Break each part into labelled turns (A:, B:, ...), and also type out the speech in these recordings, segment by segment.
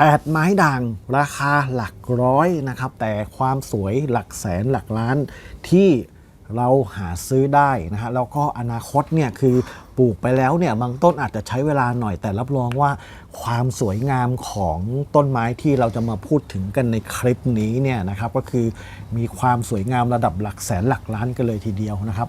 A: 8 ไม้ด่างราคาหลักร้อยนะครับ แต่ความสวยหลักแสนหลักล้านที่เราหาซื้อได้นะฮะแล้วก็อนาคตเนี่ยคือปลูกไปแล้วเนี่ยบางต้นอาจจะใช้เวลาหน่อยแต่รับรองว่า ความสวยงามของต้นไม้ที่เราจะมาพูดถึงกันในคลิปนี้เนี่ยนะครับก็คือมีความสวยงามระดับหลักแสนหลักล้านกันเลยทีเดียวนะครับ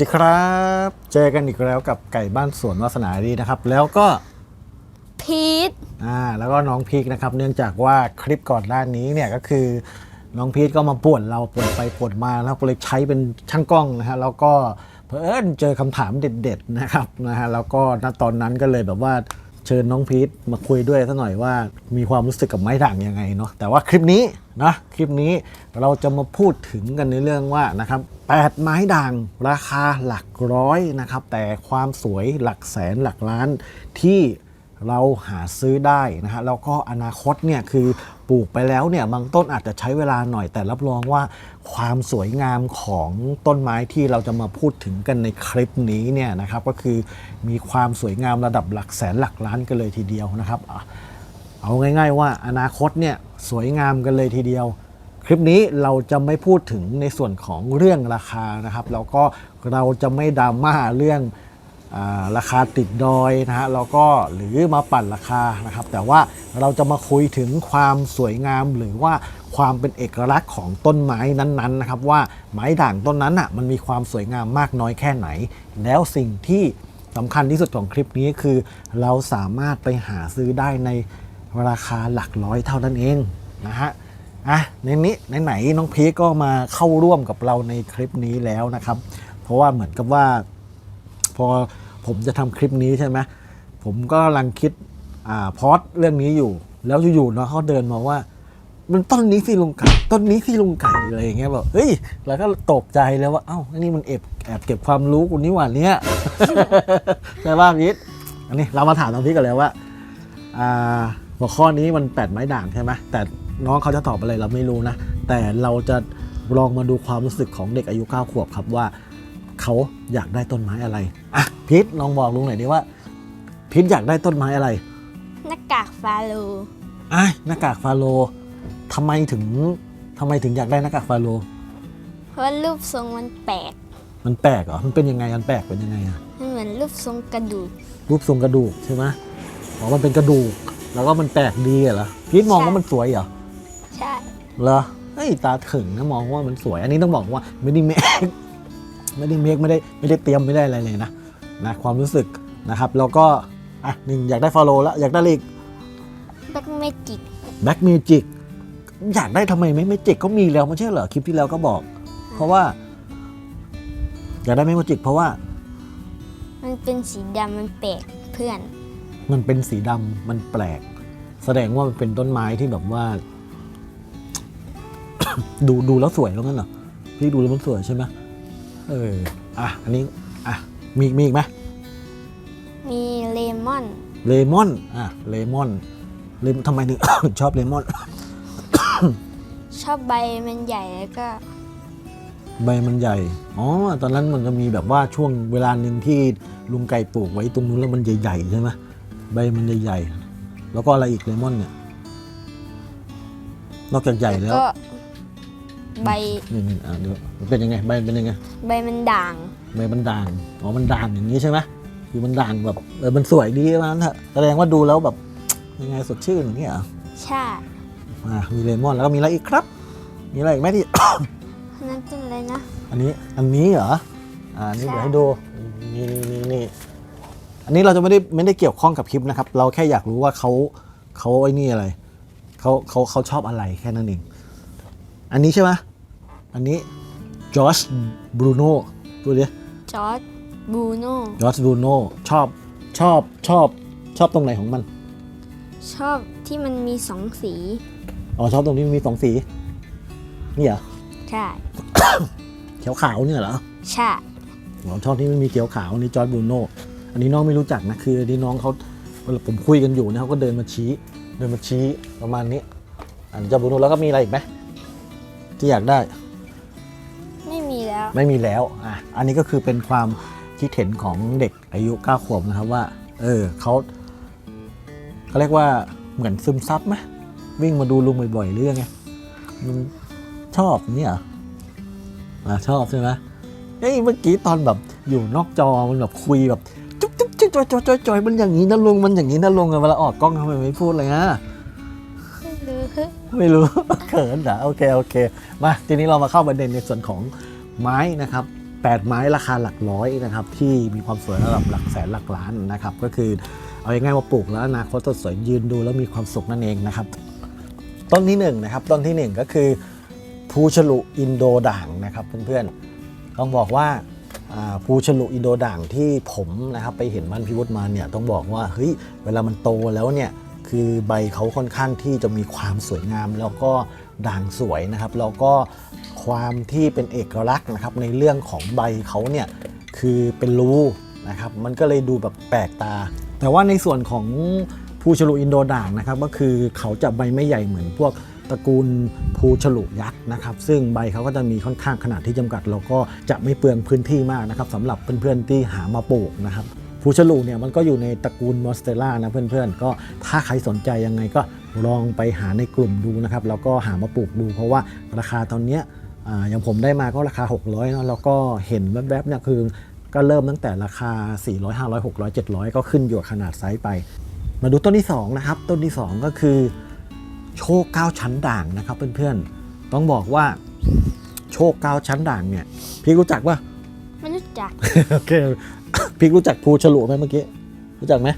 A: สวัสดีครับ เจอกันอีกแล้วกับไก่บ้านสวนวาสนาดีนะครับ แล้วก็
B: พีท
A: อ่าแล้วก็น้องพีคนะครับ เนื่องจากว่าคลิปก่อนหน้านี้เนี่ยก็คือ น้องพีคก็มาป่วนเราป่วนไปป่วนมาแล้วก็เลยใช้เป็นช่างกล้องนะฮะแล้วก็เผอิญเจอคำถามเด็ด ๆนะครับนะฮะแล้วก็ณตอนนั้นก็เลยแบบว่าเชิญน้องพีทมาคุยด้วยสักหน่อยว่ามีความรู้สึกกับไม้ด่างยังไงเนาะแต่ว่าคลิปนี้นะคลิปนี้เราจะมาพูดถึงกันในเรื่องว่านะครับ แปดไม้ด่างราคาหลักร้อยนะครับ แต่ความสวยหลักแสนหลักล้านที่เราหาซื้อได้นะฮะแล้วก็อนาคตเนี่ยคือปลูกไปแล้วเนี่ยบางต้นอาจจะใช้เวลาหน่อยแต่รับรองว่า ความสวยงามของต้นไม้ที่เราจะมาพูดถึงกันในคลิปนี้เนี่ยนะครับก็คือมีความสวยงามระดับหลักแสนหลักล้านกันเลยทีเดียวนะครับ เอาง่าย ๆ ว่าอนาคตเนี่ยสวยงามกันเลยทีเดียว ลิปนี้เราจะไม่พูดถึงในส่วนของเรื่องราคานะครับ แล้วก็เราจะไม่ดราม่าเรื่องอราคาติดดอยนะฮะแล้วก็หรือมาปั่นราคานะครับ แต่ว่าเราจะมาคุยถึงความสวยงามหรือว่าความเป็นเอกลักษณ์ของต้นไม้นั้นๆนะครับ ว่าไม้ด่างต้นนั้นอะมันมีความสวยงามมากน้อยแค่ไหน แล้วสิ่งที่สำคัญที่สุดของคลิปนี้คือ เราสามารถไปหาซื้อได้ในราคาหลักร้อยเท่านั้นเองนะฮะ อะในนี้ไหนๆน้องพีคก็มาเข้าร่วมกับเราในคลิปนี้แล้วนะครับ เพราะว่าเหมือนกับว่า พอผมจะทำคลิปนี้ใช่ไหมผมก็กำลังคิดอ่าพอดเรื่องนี้อยู่ แล้วอยู่ๆเนาะเขาเดินมาว่า มันต้นนี้สิลุงไก่ต้นนี้สิลุงไก่อะไรอย่างเงี้ยแบบเฮ้ยแล้วก็ตกใจแล้วว่าเอ้านนี้มันแอบแอบเก็บความรู้กูนี่หว่าเนี้ยใช่ป่ะพีทอันนี้เรามาถามน้องพีทกันแล้วว่า อ่าหัวข้อนี้มันแปดไม้ด่างใช่ไหมแต่ น้องเขาจะตอบอะไรเราไม่รู้นะ แต่เราจะลองมาดูความรู้สึกของเด็กอายุเก้าขวบครับว่า เขาอยากได้ต้นไม้อะไรอะพีทลองบอกลุงหน่อยดิว่าพีทอยากได้ต้นไม้อะไร
B: หน้ากากฟาโล
A: อะหน้ากากฟาโลทำไมถึงทำไมถึงอยากได้หน้ากากฟาโล
B: เพราะว่ารูปทรงมันแปลก
A: มันแปลกเหรอมันเป็นยังไงมันแปลกเป็นยังไงอะ
B: มันเหมือนรูปทรงกระดูก
A: รูปทรงกระดูกใช่ไหมอ๋อมันเป็นกระดูก แล้วก็มันแปลกดีอะเหรอพีทมอง
B: ใช่
A: ว่ามันสวยเหรอ
B: ใช่
A: เหรอเฮ้ยตาถึงนะมองว่ามันสวย อันนี้ต้องบอกว่าไม่ได้เมคไม่ได้เมคไม่ได้ไม่ได้เตรียมไม่ได้อะไรเลยนะนะความรู้สึกนะครับแล้วก็อะหนึ่งอยากได้ฟาโลแล้วอยากได้อะไรอีก
B: แบ็กเมจิก
A: แบ็กเมจิกอยากได้ทำไมไม่เมจิกก็มีแล้วไม่ใช่เหรอคลิปที่แล้วก็บอก เพราะว่า อยากได้เมจิกเพราะว่า
B: มันเป็นสีดำมันแปลกเพื่อน
A: มันเป็นสีดำมันแปลก แสดงว่ามันเป็นต้นไม้ที่แบบว่า ดูดูแล้วสวยแล้วงั้นเหรอพี่ดูแล้วมันสวยใช่ไหมเอออะอันนี้อะมีมีอีกไหม
B: มีเลมอน
A: เลมอนอะเลมอนเลมทำไมถึง ชอบเลมอน
B: ชอบใบมันใหญ่แล้วก็
A: ใบมันใหญ่อ๋อตอนนั้นมันจะมีแบบว่าช่วงเวลาหนึ่งที่ลุงไก่ปลูกไว้ตรงนู้นแล้วมันใหญ่ๆใช่ไหมใบมันใหญ่ๆแล้วก็อะไรอีกเลมอนเนี่ยนอกจากใหญ่แล้ว
B: ก็ ใบ
A: นี่นี่อะเดี๋ยวมันเป็นยังไงใบมันเป็นยังไง
B: ใบมันด่าง
A: ทำไมมันด่างอ๋อมันด่างอย่างนี้ใช่ไหมคือมันด่างแบบเออมันสวยดีมันเถอะแสดงว่าดูแล้วแบบยังไงสดชื่นอย่างนี้เหรอ
B: ใช่
A: อ่ามีเลมอนแล้วก็มีอะไรอีกครับ มีอะไรอีกไหมที่
B: อันนั้นเป็นอะไรนะ
A: อันนี้อันนี้เหรออ่านี่
B: ใช่
A: เดี๋ยวให้ดูนี่นี่นี่นี่อันนี้เราจะไม่ได้ไม่ได้เกี่ยวข้องกับคลิปนะครับ เราแค่อยากรู้ว่าเขาเขาไอ้นี่อะไรเขาเขาเขาชอบอะไรแค่นั้นเองอันนี้ใช่ไหม อันนี้จอร์จบรูโน่ดูดิ
B: จอร์ดบูโน่
A: จอร์จบรูโน่ชอบชอบชอบชอบตรงไหนของมัน
B: ชอบที่มันมีสองสี
A: อ๋อชอบตรงที่มันมีสองสี นี่เหรอ
B: ใช่
A: เขียวขาวเนี่ยเหรอ
B: ใช่
A: ผมชอบที่มันมีเขียวขาวอันนี้จอร์ดบรูโน่อันนี้น้องไม่รู้จักนะคืออันนี้น้องเขาเวลาผมคุยกันอยู่เนี่ยเขาก็เดินมาชี้ เดินมาชี้ประมาณนี้ อันจอร์ดบรูโน่แล้วก็มีอะไรอีกไหมที่อยากได้
B: ไม่มีแล้ว
A: ไม่มีแล้วอะอันนี้ก็คือเป็นความคิดเห็นของเด็กอายุ9ขวบนะครับว่า เออเขาเขาเรียกว่าเหมือนซึมซับไหมวิ่งมาดูลุงบ่อยๆหรือยังไงมันชอบเนี่ยเหรออะชอบใช่ไหมเอ้ยเมื่อกี้ตอนแบบอยู่นอกจอมันแบบคุยแบบจุ๊บจุ๊บจุ๊บจอยจอยจอยจอยมันอย่างนี้นะลุงมันอย่างนี้นะลุงอะเวลาออกกล้องทำไมไม่พูดเลยฮะ
B: หรือ
A: ไม่รู้เขินเหรอโอเคโอเค มาทีนี้เรามาเข้าประเด็นในส่วนของ ไม้นะครับแปดไม้ราคาหลักร้อยนะครับที่มีความสวยระดับหลักแสนหลักล้านนะครับ ก็คือเอาง่ายๆว่าปลูกแล้วอนาคตจะสวยยืนดูแล้วมีความสุขนั่นเองนะครับ ต้นที่หนึ่งนะครับต้นที่หนึ่งก็คือภูฉลุอินโดด่างนะครับเพื่อนๆต้องบอกว่าอ่าภูฉลุอินโดด่างที่ผมนะครับไปเห็นมันพิวุฒมาเนี่ยต้องบอกว่าเฮ้ยเวลามันโตแล้วเนี่ยคือใบเขาค่อนข้างที่จะมีความสวยงาม แล้วก็ ด่างสวยนะครับ แล้วก็ความที่เป็นเอกลักษณ์นะครับ ในเรื่องของใบเขาเนี่ยคือเป็นรูนะครับ มันก็เลยดูแบบแปลกตา แต่ว่าในส่วนของภูฉลุอินโดด่างนะครับ ก็คือเขาจะใบไม่ใหญ่เหมือนพวกตระกูลภูฉลุยักษ์นะครับ ซึ่งใบเขาก็จะมีค่อนข้างขนาดที่จำกัด แล้วก็จะไม่เปลืองพื้นที่มากนะครับสำหรับเพื่อนๆที่หามาปลูกนะครับภูฉลุเนี่ยมันก็อยู่ในตระกูลมอสเตล่านะเพื่อนๆ ก็ถ้าใครสนใจยังไงก็ ลองไปหาในกลุ่มดูนะครับแล้วก็หามาปลูกดู เพราะว่าราคาตอนเนี้ยอ่าอย่างผมได้มาก็ราคา 600เนอะแล้วก็เห็นแวบๆเนี่ยคือก็เริ่มตั้งแต่ราคา 400 500 600 700 ก็ขึ้นอยู่กับขนาดไซส์ไป มาดูต้นที่สองนะครับ ต้นที่สองก็คือ โชคเก้าชั้นด่างนะครับเพื่อนๆ ต้องบอกว่าโชคเก้าชั้นด่างเนี่ย พี่รู้จักปะ
B: ไม่รู้จัก
A: โอเค พี่รู้จักภูฉลุไหมเมื่อกี้ รู้จักไหม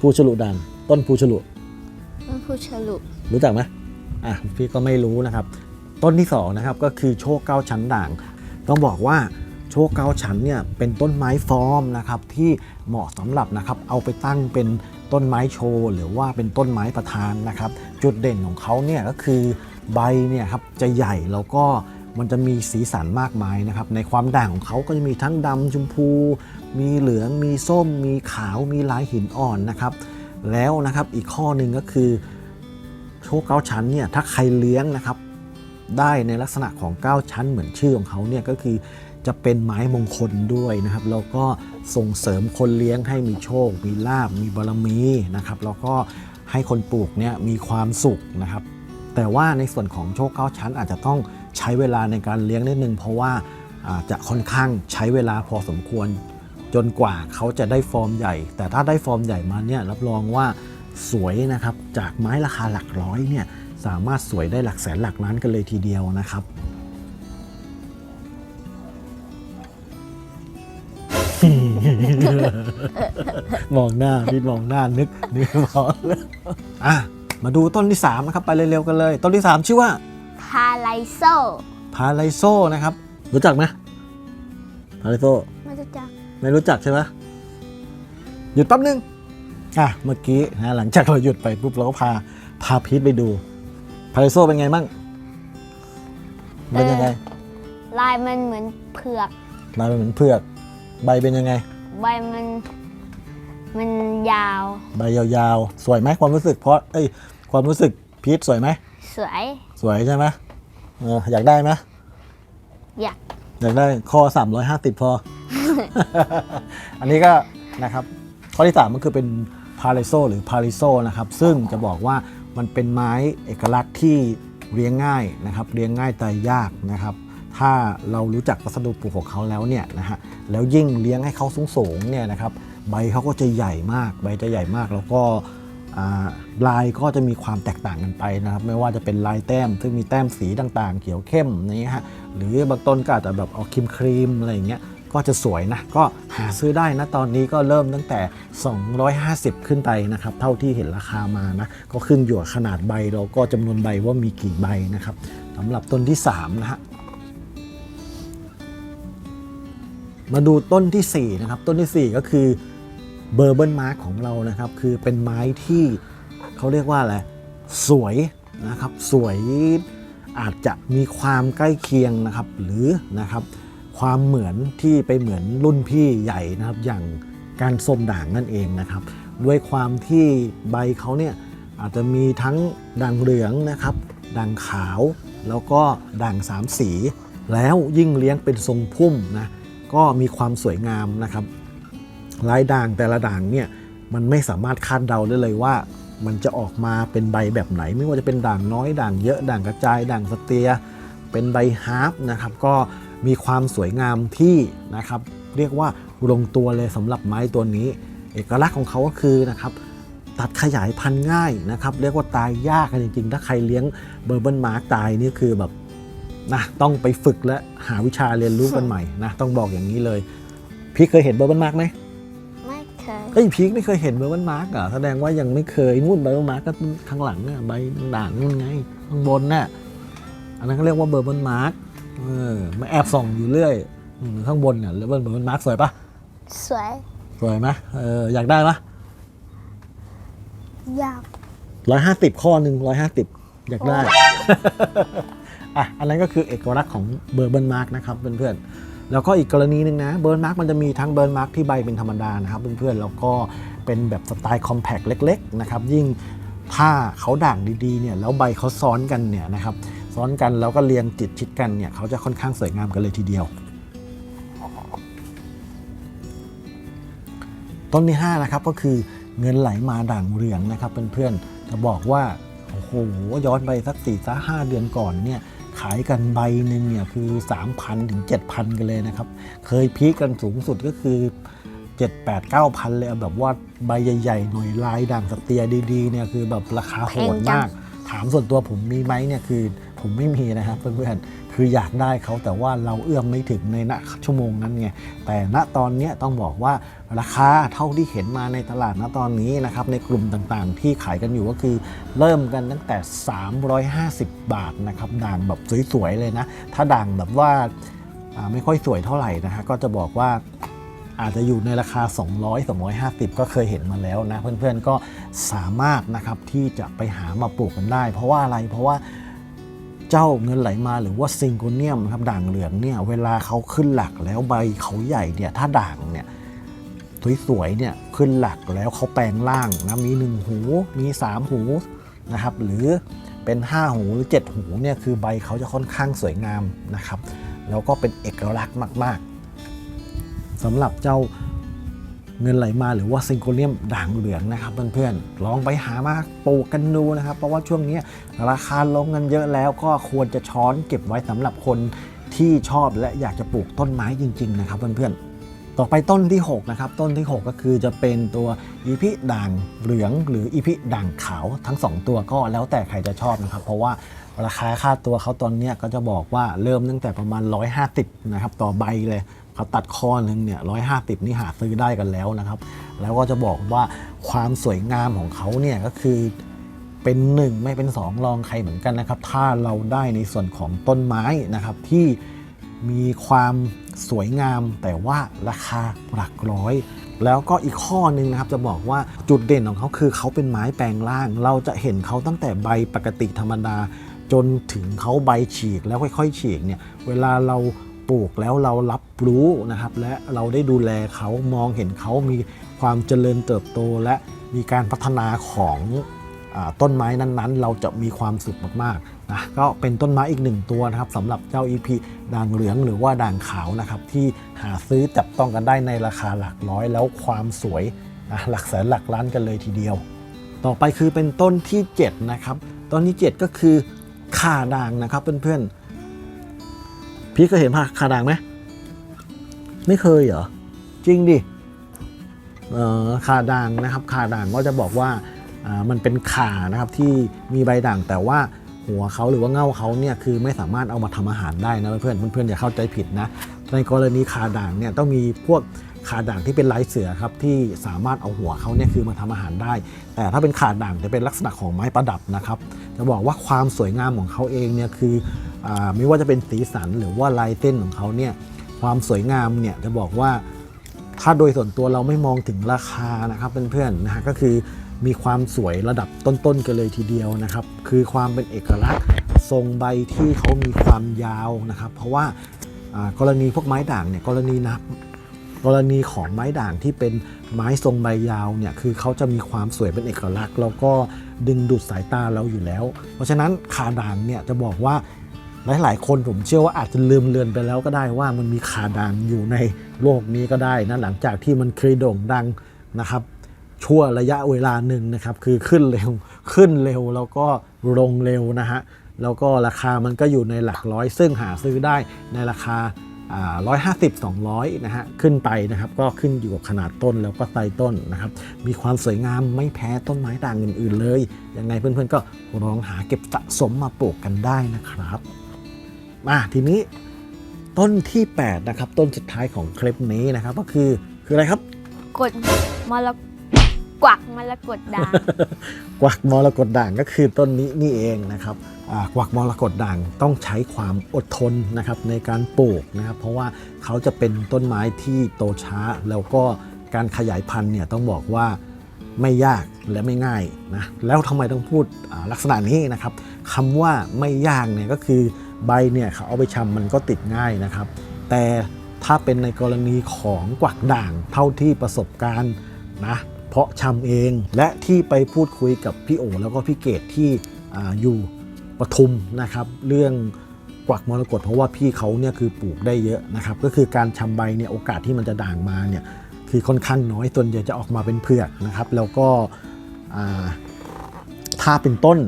A: ภูฉลุด่าง ต้นภูฉลุ
B: มันผู้ฉลุ
A: รู้จักไหมอะพี่ก็ไม่รู้นะครับ ต้นที่สองนะครับก็คือโชคเก้าชั้นด่าง ต้องบอกว่าโชคเก้าชั้นเนี่ยเป็นต้นไม้ฟอร์มนะครับที่เหมาะสำหรับนะครับเอาไปตั้งเป็นต้นไม้โชว์หรือว่าเป็นต้นไม้ประธานนะครับ จุดเด่นของเขาเนี่ยก็คือใบเนี่ยครับจะใหญ่แล้วก็มันจะมีสีสันมากมายนะครับ ในความด่างของเขาก็จะมีทั้งดำชมพู มีเหลือง มีส้ม มีขาว มีลายหินอ่อนนะครับ แล้วนะครับอีกข้อหนึ่งก็คือ โชคเก้าชั้นเนี่ยถ้าใครเลี้ยงนะครับ ได้ในลักษณะของ 9 ชั้นเหมือนชื่อของเขาเนี่ยก็คือจะเป็นไม้มงคลด้วยนะครับแล้วก็ส่งเสริมคนเลี้ยงให้มีโชค มีลาบมีบารมีนะครับแล้วก็ให้คนปลูกเนี่ยมีความสุขนะครับ แต่ว่าในส่วนของโชคเก้าชั้นอาจจะต้องใช้เวลาในการเลี้ยงนิดนึง เพราะว่าอาจจะค่อนข้างใช้เวลาพอสมควรจนกว่าเขาจะได้ฟอร์มใหญ่ แต่ถ้าได้ฟอร์มใหญ่มาเนี่ยรับรองว่า สวยนะครับจากไม้ราคาหลักร้อยเนี่ยสามารถสวยได้หลักแสนหลักล้านกันเลยทีเดียวนะครับมองหน้าพี่มองหน้านึกนึกพอเลยอะมาดูต้นที่ 3 นะครับ ไปเร็วๆกันเลย ต้นที่ 3 ชื่อว่า
B: พาไลโซ
A: พาไลโซนะครับ รู้จักไหมพาไลโซ
B: ไม่รู้จัก
A: ไม่รู้จักใช่ไหมหยุดแป๊บนึง อะเมื่อกี้นะหลังจากเราหยุดไปปุ๊บเราก็พาพาพีทไปดูพาราโซเป็นไงมั่งเป็นยังไง
B: ลายมันเหมือนเผือก
A: ลายเป็นเหมือนเผือก ใบเป็นยังไง
B: ใบมันมันยาว
A: ใบยาวๆ สวยไหมความรู้สึกเพราะเอ้ยความรู้สึกพีทสวยไหม
B: สวย
A: สวยใช่ไหมเอออยากได้ไหม
B: อยาก
A: อยากได้ข้อ350 พอ อันนี้ก็นะครับ ข้อที่3ก็คือเป็น พา r ิโซหรือพา r ิโซนะครับซึ่งจะบอกว่ามันเป็นไม้เอกลักษณ์ที่เลี้ยงง่ายนะครับเลี้ยงง่ายแต่ยากนะครับถ้าเรารู้จักวัสดุปลูกของเขาแล้วเนี่ยนะฮะแล้วยิ่งเลี้ยงให้เขาสูงๆเนี่ยนะครับใบเขาก็จะใหญ่มาก ใบจะใหญ่มากแล้วก็ลายก็จะมีความแตกต่างกันไปนะครับ ไม่ว่าจะเป็นลายแต้ม ซึ่งมีแต้มสีต่างๆ เขียวเข้มนี่ฮะหรือบางต้นก็อาจจะแบบออกครีมครีมๆอะไรอย่างเงี้ย ก็จะสวยนะ ก็หาซื้อได้นะตอนนี้ก็เริ่มตั้งแต่ 250 ขึ้นไปนะครับ เท่าที่เห็นราคามานะ ก็ขึ้นอยู่กับขนาดใบแล้วก็จำนวนใบว่ามีกี่ใบนะครับสำหรับต้นที่ 3 นะฮะมาดูต้นทีสี่4 นะครับ ต้นทีสี่ 4 ก็คือเบอร์เบิลมาร์ของเรานะครับ คือเป็นไม้ที่เขาเรียกว่าอะไรสวยนะครับ สวยอาจจะมีความใกล้เคียงนะครับ หรือนะครับ ความเหมือนที่ไปเหมือนรุ่นพี่ใหญ่นะครับ อย่างการส้มด่างนั่นเองนะครับ ด้วยความที่ใบเขาเนี่ยอาจจะมีทั้งด่างเหลืองนะครับด่างขาวแล้วก็ด่างสามสี แล้วยิ่งเลี้ยงเป็นทรงพุ่มนะก็มีความสวยงามนะครับลายด่างแต่ละด่างเนี่ยมันไม่สามารถคาดเดาได้เลยว่า มันจะออกมาเป็นใบแบบไหน ไม่ว่าจะเป็นด่างน้อยด่างเยอะด่างกระจายด่างสเตีย เป็นใบฮาร์ปนะครับ ก็ มีความสวยงามที่นะครับเรียกว่าลงตัวเลยสำหรับไม้ตัวนี้ เอกลักษณ์ของเขาก็คือนะครับตัดขยายพันธุ์ง่ายนะครับเรียกว่าตายยากกันจริงๆ ถ้าใครเลี้ยงเบอร์เบิลมาร์กตายนี่คือแบบนะต้องไปฝึกและหาวิชาเรียนรู้กันใหม่นะต้องบอกอย่างนี้เลย พี่เคยเห็นเบอร์เบิลมาร์กไหม
B: ไม่เคย
A: เอ้ยพีคไม่เคยเห็นเบอร์เบิลมาร์กอะแสดงว่ายังไม่เคยนู่นเบอร์เบิลมาร์กก็ข้างหลังอะใบด่างนู่นไงข้างบนน่ะอันนั้นเขาเรียกว่าเบอร์เบิลมาร์ก เออมาแอบส่องอยู่เรื่อยอืมข้างบนเนี่ยเบอร์เบิลมาร์กสวยปะ
B: สวย
A: สวยไหมเอออยากได้ปะ
B: ยาก
A: ร้อยห้าสิบข้อหนึ่งร้อยห้าสิบอยากได้ อะอันนั้นก็คือเอกลักษณ์ของเบอร์เบิลมาร์กนะครับเพื่อนๆแล้วก็อีกกรณีหนึ่งนะเบิร์นมาร์กมันจะมีทั้งเบิร์นมาร์กที่ใบเป็นธรรมดานะครับเพื่อนๆแล้วก็เป็นแบบสไตล์คอมแพคเล็ก ๆ นะครับ ยิ่งถ้าเขาด่างดีๆเนี่ยแล้วใบเขาซ้อนกันเนี่ยนะครับ ซ้อนกันแล้วก็เรียงจิตชิดกันเนี่ยเขาจะค่อนข้างสวยงามกันเลยทีเดียว ต้นที่5นะครับก็คือเงินไหลมาด่างเหลืองนะครับเพื่อนๆจะบอกว่าโอ้โหย้อนไปสักสี่สักห้าเดือนก่อนเนี่ยขายกันใบหนึ่งเนี่ยคือ 3,000ถึง7,000 กันเลยนะครับ เคยพีคกันสูงสุดก็คือ 7 8 9พันเลยเอาแบบว่าใบใหญ่ๆ หน่วยลายด่างสเตียดีๆเนี่ยคือแบบราคาโหดมาก ถามส่วนตัวผมมีไหมเนี่ยคือ ผมไม่มีนะครับเพื่อนๆคืออยากได้เขาแต่ว่าเราเอื้อมไม่ถึงในณชั่วโมงนั้นไงแต่ณตอนนี้ต้องบอกว่าราคาเท่าที่เห็นมาในตลาดณตอนนี้นะครับในกลุ่มต่างๆ ที่ขายกันอยู่ก็คือ เริ่มกันตั้งแต่ 350 บาทนะครับด่างแบบสวยๆเลยนะ ถ้าด่างแบบว่าไม่ค่อยสวยเท่าไหร่นะฮะก็จะบอกว่าอาจจะอยู่ในราคา 200 250 ก็เคยเห็นมาแล้วนะ เพื่อนๆก็สามารถนะครับที่จะไปหามาปลูกกันได้ เพราะว่าอะไรเพราะว่า เจ้าเงินไหลมาหรือว่าซิงโกเนียมครับด่างเหลืองเนี่ยเวลาเขาขึ้นหลักแล้วใบเขาใหญ่เนี่ยถ้าด่างเนี่ยสวยๆเนี่ยขึ้นหลักแล้วเขาแปลงร่างนะมี 1 หูมี 3 หูนะครับหรือเป็น 5 หูหรือ 7 หูเนี่ยคือใบเขาจะค่อนข้างสวยงามนะครับ แล้วก็เป็นเอกลักษณ์มาก ๆสำหรับเจ้า เงินไหลมาหรือว่าซิงโกเลียมด่างเหลืองนะครับเพื่อนๆลองไปหามาปลูกกันดูนะครับ เพราะว่าช่วงนี้ราคาลงกันเยอะแล้วก็ควรจะช้อนเก็บไว้สำหรับคนที่ชอบและอยากจะปลูกต้นไม้จริง ๆ นะครับเพื่อนๆต่อไปต้นที่ 6 นะครับ ต้นที่ 6 ก็คือจะเป็นตัวอีพิด่างเหลืองหรืออีพิด่างขาวทั้ง 2 ตัวก็แล้วแต่ใครจะชอบนะครับ เพราะว่าราคาค่าตัวเขาตอนนี้ก็จะบอกว่าเริ่มตั้งแต่ประมาณ 150 นะครับ ต่อใบเลย เขาตัดคอหนึ่งเนี่ยร้อยห้าสิบนี่หาซื้อได้กันแล้วนะครับ แล้วก็จะบอกว่าความสวยงามของเขาเนี่ยก็คือเป็นหนึ่งไม่เป็นสองรองใครเหมือนกันนะครับ ถ้าเราได้ในส่วนของต้นไม้นะครับที่มีความสวยงาม แต่ว่าราคาหลักร้อย แล้วก็อีกข้อหนึ่งนะครับจะบอกว่าจุดเด่นของเขาคือเขาเป็นไม้แปลงร่าง เราจะเห็นเขาตั้งแต่ใบปกติธรรมดา จนถึงเขาใบฉีกแล้วค่อย ๆ ฉีกเนี่ยเวลาเรา ปลูกแล้วเรารับรู้นะครับ และเราได้ดูแลเขามองเห็นเขามีความเจริญเติบโตและมีการพัฒนาของอต้นไม้นั้นๆ เราจะมีความสุขมากๆนะก็เป็นต้นไม้อีกหนึ่งตัวนะครับสำหรับเจ้า EP ด่างเหลืองหรือว่าด่างขาวนะครับ ที่หาซื้อจับต้องกันได้ในราคาหลักร้อย แล้วความสวยนะหลักแสนหลักล้านกันเลยทีเดียว ต่อไปคือเป็นต้นที่ 7 นะครับ ต้นที่ 7 ก็คือข่าด่างนะครับเพื่อนๆ พี่ก็เห็นผักคาด่างไหมไม่เคยเหรอ จริงดิเอ่อคาด่างนะครับคาด่างก็จะบอกว่ามันเป็นขานะครับที่มีใบด่างแต่ว่าหัวเขาหรือว่าเง่าเขาเนี่ยคือไม่สามารถเอามาทำอาหารได้นะเพื่อนเพื่อนๆอย่าเข้าใจผิดนะในกรณีคาด่างเนี่ยต้องมีพวกขาด่างที่เป็นลายเสือครับที่สามารถเอาหัวเขาเนี่ยคือมาทำอาหารได้ แต่ถ้าเป็นขาด่างจะเป็นลักษณะของไม้ประดับนะครับ จะบอกว่าความสวยงามของเขาเองเนี่ยคือ ไม่ว่าจะเป็นสีสันหรือว่าลายเส้นของเขาเนี่ยความสวยงามเนี่ยจะบอกว่าถ้าโดยส่วนตัวเราไม่มองถึงราคานะครับเพื่อนๆนะฮะก็คือมีความสวยระดับต้นๆกันเลยทีเดียวนะครับ คือความเป็นเอกลักษณ์ทรงใบที่เขามีความยาวนะครับ เพราะว่ากรณีพวกไม้ด่างเนี่ยกรณีนะกรณีของไม้ด่างที่เป็นไม้ทรงใบยาวเนี่ยคือเขาจะมีความสวยเป็นเอกลักษณ์ แล้วก็ดึงดูดสายตาเราอยู่แล้ว เพราะฉะนั้นคาด่างเนี่ยจะบอกว่า หลายๆคนผมเชื่อว่าอาจจะลืมเลือนไปแล้วก็ได้ว่ามันมีขาดางอยู่ในโลกนี้ก็ได้นะหลังจากที่มันเคยโด่งดังนะครับ ชั่วระยะเวลาหนึ่งนะครับ คือขึ้นเร็วขึ้นเร็วแล้วก็ลงเร็วนะฮะแล้วก็ราคามันก็อยู่ในหลักร้อย ซึ่งหาซื้อได้ในราคาร้อยห้าสิบสองร้อยนะฮะ ขึ้นไปนะครับ ก็ขึ้นอยู่กับขนาดต้นแล้วก็ไซต้นนะครับ มีความสวยงามไม่แพ้ต้นไม้ด่างอื่น ๆ เลย ยังไงเพื่อน ๆ ก็ลองหาเก็บสะสมมาปลูกกันได้นะครับ มาทีนี้ต้นที่ 8 นะครับ ต้นสุดท้ายของคลิปนี้นะครับ ก็คือคืออะไรครับ
B: กดมรกกวักมรกตด่าง
A: กวักมรกตด่างก็คือต้นนี้นี่เองนะครับอ่ากวักมรกตด่างต้องใช้ความอดทนนะครับในการปลูกนะครับ เพราะว่าเขาจะเป็นต้นไม้ที่โตช้า แล้วก็การขยายพันธุ์เนี่ยต้องบอกว่าไม่ยากและไม่ง่ายนะแล้วทำไมต้องพูดอ่าลักษณะนี้นะครับคำว่าไม่ยากเนี่ยก็คือ ใบเนี่ยเขาเอาไปชำมันก็ติดง่ายนะครับ แต่ถ้าเป็นในกรณีของกวักด่างเท่าที่ประสบการณ์นะเพาะชำเองและที่ไปพูดคุยกับพี่โอแล้วก็พี่เกดที่ออยู่ปทุมนะครับ เรื่องกวักมรกตเพราะว่าพี่เขาเนี่ยคือปลูกได้เยอะนะครับ ก็คือการชำใบเนี่ยโอกาสที่มันจะด่างมาเนี่ยคือค่อนข้างน้อยส่วนใหญ่จะออกมาเป็นเผือกนะครับ แล้วก็ถ้าเป็นต้น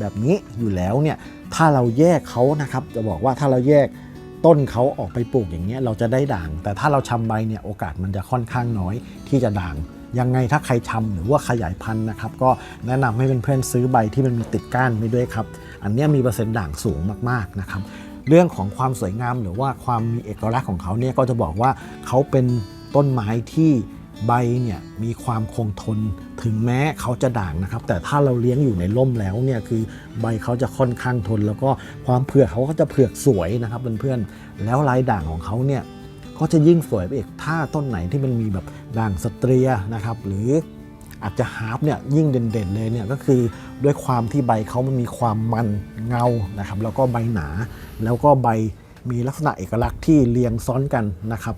A: แบบนี้อยู่แล้วเนี่ย ถ้าเราแยกเขานะครับ จะบอกว่าถ้าเราแยกต้นเขาออกไปปลูกอย่างเงี้ยเราจะได้ด่าง แต่ถ้าเราชำใบเนี่ยโอกาสมันจะค่อนข้างน้อยที่จะด่างยังไงถ้าใครชำหรือว่าขยายพันธุ์นะครับ ก็แนะนำให้เพื่อนๆซื้อใบที่มันมีติดก้านไปด้วยครับ อันนี้มีเปอร์เซ็นต์ด่างสูงมากๆนะครับ เรื่องของความสวยงามหรือว่าความมีเอกลักษณ์ของเขาเนี่ยก็จะบอกว่าเขาเป็นต้นไม้ที่ ใบเนี่ยมีความคงทนถึงแม้เขาจะด่างนะครับ แต่ถ้าเราเลี้ยงอยู่ในร่มแล้วเนี่ยคือใบเขาจะค่อนข้างทน แล้วก็ความเผือกเขาก็จะเผือกสวยนะครับเพื่อนๆแล้วลายด่างของเขาเนี่ยก็จะยิ่งสวยไปอีกถ้าต้นไหนที่มันมีแบบด่างสเตรียนะครับหรืออาจจะฮาร์ปเนี่ยยิ่งเด่นๆเลยเนี่ยก็คือด้วยความที่ใบเขามันมีความมันเงานะครับแล้วก็ใบหนา แล้วก็ใบมีลักษณะเอกลักษณ์ที่เรียงซ้อนกันนะครับ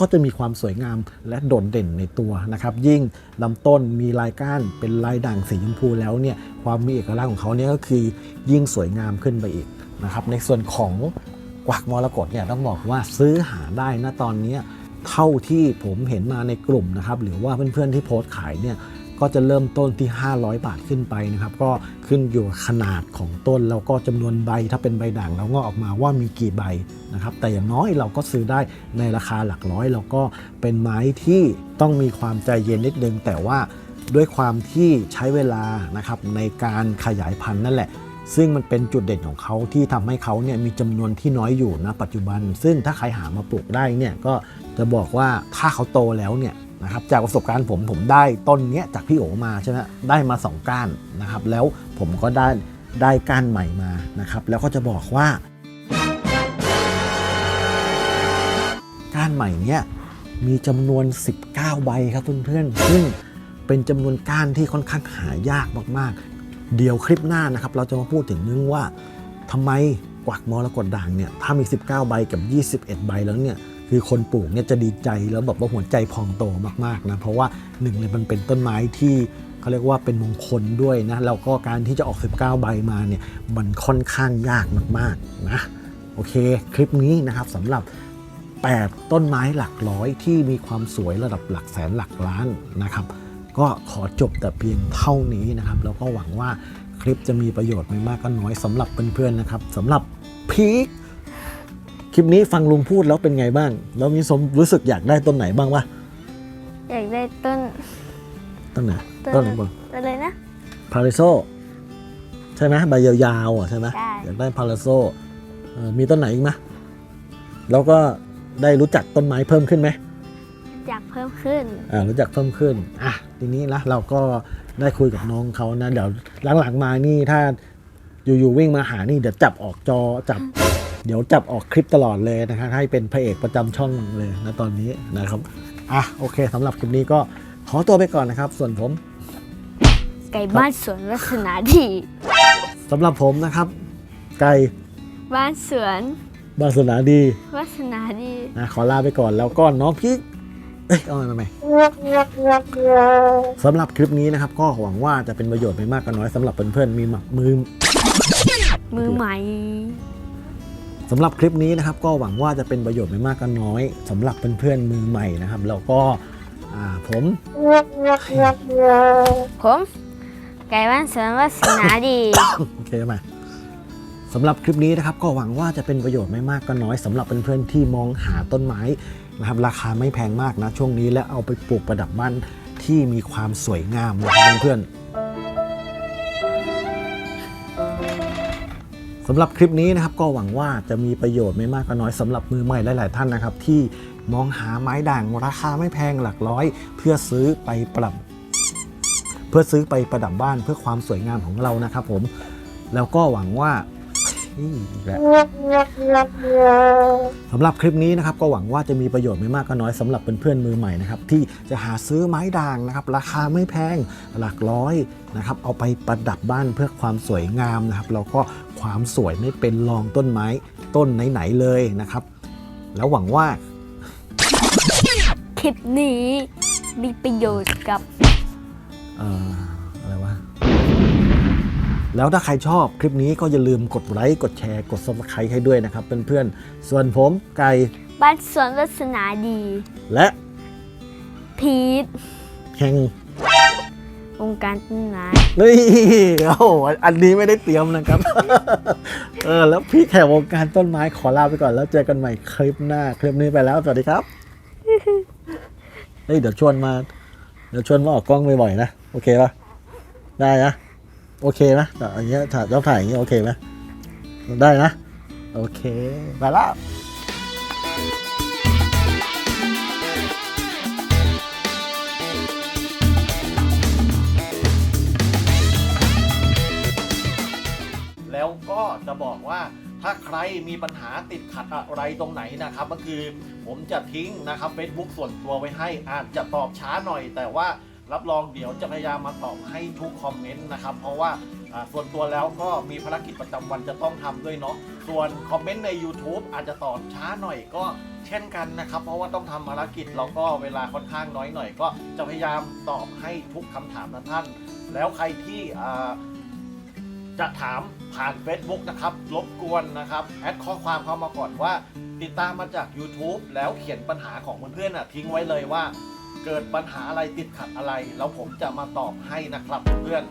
A: ก็จะมีความสวยงามและโดดเด่นในตัวนะครับ ยิ่งลำต้นมีลายก้านเป็นลายด่างสีชมพูแล้วเนี่ยความมีเอกลักษณ์ของเขาเนี่ยก็คือยิ่งสวยงามขึ้นไปอีกนะครับ ในส่วนของกวักมรกตเนี่ยต้องบอกว่าซื้อหาได้นะตอนนี้เท่าที่ผมเห็นมาในกลุ่มนะครับ หรือว่าเพื่อนๆที่โพสต์ขายเนี่ย ก็จะเริ่มต้นที่ 500 บาทขึ้นไปนะครับ ก็ขึ้นอยู่ขนาดของต้นแล้วก็จำนวนใบถ้าเป็นใบด่างแล้วก็ออกมาว่ามีกี่ใบนะครับ แต่อย่างน้อยเราก็ซื้อได้ในราคาหลักร้อยแล้วก็เป็นไม้ที่ต้องมีความใจเย็นนิดนึง แต่ว่าด้วยความที่ใช้เวลานะครับในการขยายพันธุ์นั่นแหละซึ่งมันเป็นจุดเด่นของเขาที่ทำให้เขาเนี่ยมีจำนวนที่น้อยอยู่นะปัจจุบัน ซึ่งถ้าใครหามาปลูกได้เนี่ยก็จะบอกว่าถ้าเขาโตแล้วเนี่ย นะครับจากประสบการณ์ผมผมได้ต้นเนี้ยจากพี่โอมาใช่ไหมได้มา 2 ก้านนะครับ แล้วผมก็ได้ได้ก้านใหม่มานะครับ แล้วก็จะบอกว่าก้านใหม่เนี่ยมีจำนวน 19 ใบครับเพื่อนๆซึ่งเป็นจำนวนก้านที่ค่อนข้างหายากมากๆ เดี๋ยวคลิปหน้านะครับ เราจะมาพูดถึงเรื่องว่าทำไมกวักมรกตด่างเนี่ยถ้ามี 19 ใบกับ 21 ใบแล้วเนี่ย คือคนปลูกเนี่ยจะดีใจแล้วแบบว่าหัวใจพองโตมากๆนะเพราะว่าหนึ่งเลยมันเป็นต้นไม้ที่เขาเรียกว่าเป็นมงคลด้วยนะแล้วก็การที่จะออก 19 ใบมาเนี่ยมันค่อนข้างยากมากๆนะโอเคคลิปนี้นะครับสำหรับ 8 ต้นไม้หลักร้อยที่มีความสวยระดับหลักแสนหลักล้านนะครับ ก็ขอจบแต่เพียงเท่านี้นะครับ แล้วก็หวังว่าคลิปจะมีประโยชน์ไม่มากก็น้อยสำหรับเพื่อนๆนะครับสำหรับพีค คลิปนี้ฟังลุงพูดแล้วเป็นไงบ้าง แล้วมีสมรู้สึกอยากได้ต้นไหนบ้างวะ
B: อยากได้ต้น
A: ต้นไหน
B: ต้น
A: ต้นไหนบ้าง
B: ต้นเลยนะ
A: พาราโซใช่ไหมใบยาวๆอะใช่ไหม
B: ใช่
A: อยากได้พาราโซเออมีต้นไหนอีกไหมแล้วก็ได้รู้จักต้นไม้เพิ่มขึ้นไหม
B: อยากเพิ่มขึ้น
A: อ่ารู้จักเพิ่มขึ้นอะทีนี้นะเราก็ได้คุยกับน้องเขานะเดี๋ยวหลังๆมานี่ถ้าอยู่ๆวิ่งมาหานี่เดี๋ยวจับออกจอจับ เดี๋ยวจับออกคลิปตลอดเลยนะครับให้เป็นพระเอกประจำช่องเลยนะตอนนี้นะครับอะโอเคสำหรับคลิปนี้ก็ขอตัวไปก่อนนะครับ ส่วนผม
B: ไก่บ้านสวนวัฒนาดี
A: สำหรับผมนะครับ ไก่
B: บ้านสวน
A: บาสนาดี
B: วัฒนาดี
A: นะขอลาไปก่อนแล้วก็น้องพีกเอ้ยเอาใหม่มาใหม่สำหรับคลิปนี้นะครับ ก็หวังว่าจะเป็นประโยชน์ไม่มากก็น้อยสำหรับเพื่อนๆมีหมักมือ
B: มือใหม่
A: สำหรับคลิปนี้นะครับก็หวังว่าจะเป็นประโยชน์ไม่มากก็น้อยสำหรับเพื่อนๆมือใหม่นะครับ แล้วก็อ่าผม
B: ผมไก่บ้านสวนวัฒนาดี
A: โอเคไหมสำหรับคลิปนี้นะครับก็หวังว่าจะเป็นประโยชน์ไม่มากก็น้อยสำหรับเพื่อนๆที่มองหาต้นไม้นะครับราคาไม่แพงมากนะช่วงนี้และเอาไปปลูกประดับบ้านที่มีความสวยงามนะครับเพื่อนๆ สำหรับคลิปนี้นะครับก็หวังว่าจะมีประโยชน์ไม่มากก็น้อยสำหรับมือใหม่หลาย ๆ ท่านนะครับ ที่มองหาไม้ด่างราคาไม่แพงหลักร้อย เพื่อซื้อไปปรับ เพื่อซื้อไปประดับบ้านเพื่อความสวยงามของเรานะครับผมแล้วก็หวังว่า อีกแล้วสำหรับคลิปนี้นะครับก็หวังว่าจะมีประโยชน์ไม่มากก็น้อยสำหรับเพื่อนๆมือใหม่นะครับที่จะหาซื้อไม้ด่างนะครับ ราคาไม่แพงหลักร้อยนะครับเอาไปประดับบ้านเพื่อความสวยงามนะครับแล้วก็ความสวยไม่เป็นรองต้นไม้ต้นไหนๆเลยนะครับ แล้วหวังว่า
B: คลิปนี้มีประโยชน์กับ
A: แล้วถ้าใครชอบคลิปนี้ก็อย่าลืมกดไลค์กดแชร์กด subscribe ให้ด้วยนะครับเพื่อนๆส่วนผมไก่
B: บ้านสวนวัฒนาดี
A: และ
B: พีท
A: แห่ง
B: องค์การต้นไม้
A: นี่โอ้โหอันนี้ไม่ได้เตรียมนะครับ เออ แล้วพี่แขกวงการต้นไม้ขอลาไปก่อนแล้วเจอกันใหม่คลิปหน้า คลิปนี้ไปแล้ว สวัสดีครับ เฮ้ย เดี๋ยวชวนมา เดี๋ยวชวนมาออกกล้องบ่อยๆนะ โอเคปะได้นะ โอเคนะแต่อย่างเงี้ยถ่ายเราถ่ายอย่างเงี้ยโอเคไหมได้นะ โอเคไปแล้วแล้วก็จะบอกว่าถ้าใครมีปัญหาติดขัดอะไรตรงไหนนะครับ ก็คือผมจะทิ้งนะครับ Facebook ส่วนตัวไว้ให้อาจจะตอบช้าหน่อยแต่ว่า รับรองเดี๋ยวจะพยายามมาตอบให้ทุกคอมเมนต์นะครับ เพราะว่าส่วนตัวแล้วก็มีภารกิจประจำวันจะต้องทำด้วยเนาะส่วนคอมเมนต์ใน YouTube อาจจะตอบช้าหน่อยก็เช่นกันนะครับ เพราะว่าต้องทำภารกิจแล้วก็เวลาค่อนข้างน้อยหน่อย ก็จะพยายามตอบให้ทุกคำถามนะท่าน แล้วใครที่จะถามผ่าน Facebook นะครับรบกวนนะครับแอดข้อความเข้ามาก่อนว่า ติดตามมาจาก YouTube แล้วเขียนปัญหาของเพื่อนๆน่ะทิ้งไว้เลยว่า เกิดปัญหาอะไรติดขัดอะไร แล้วผมจะมาตอบให้นะครับเพื่อน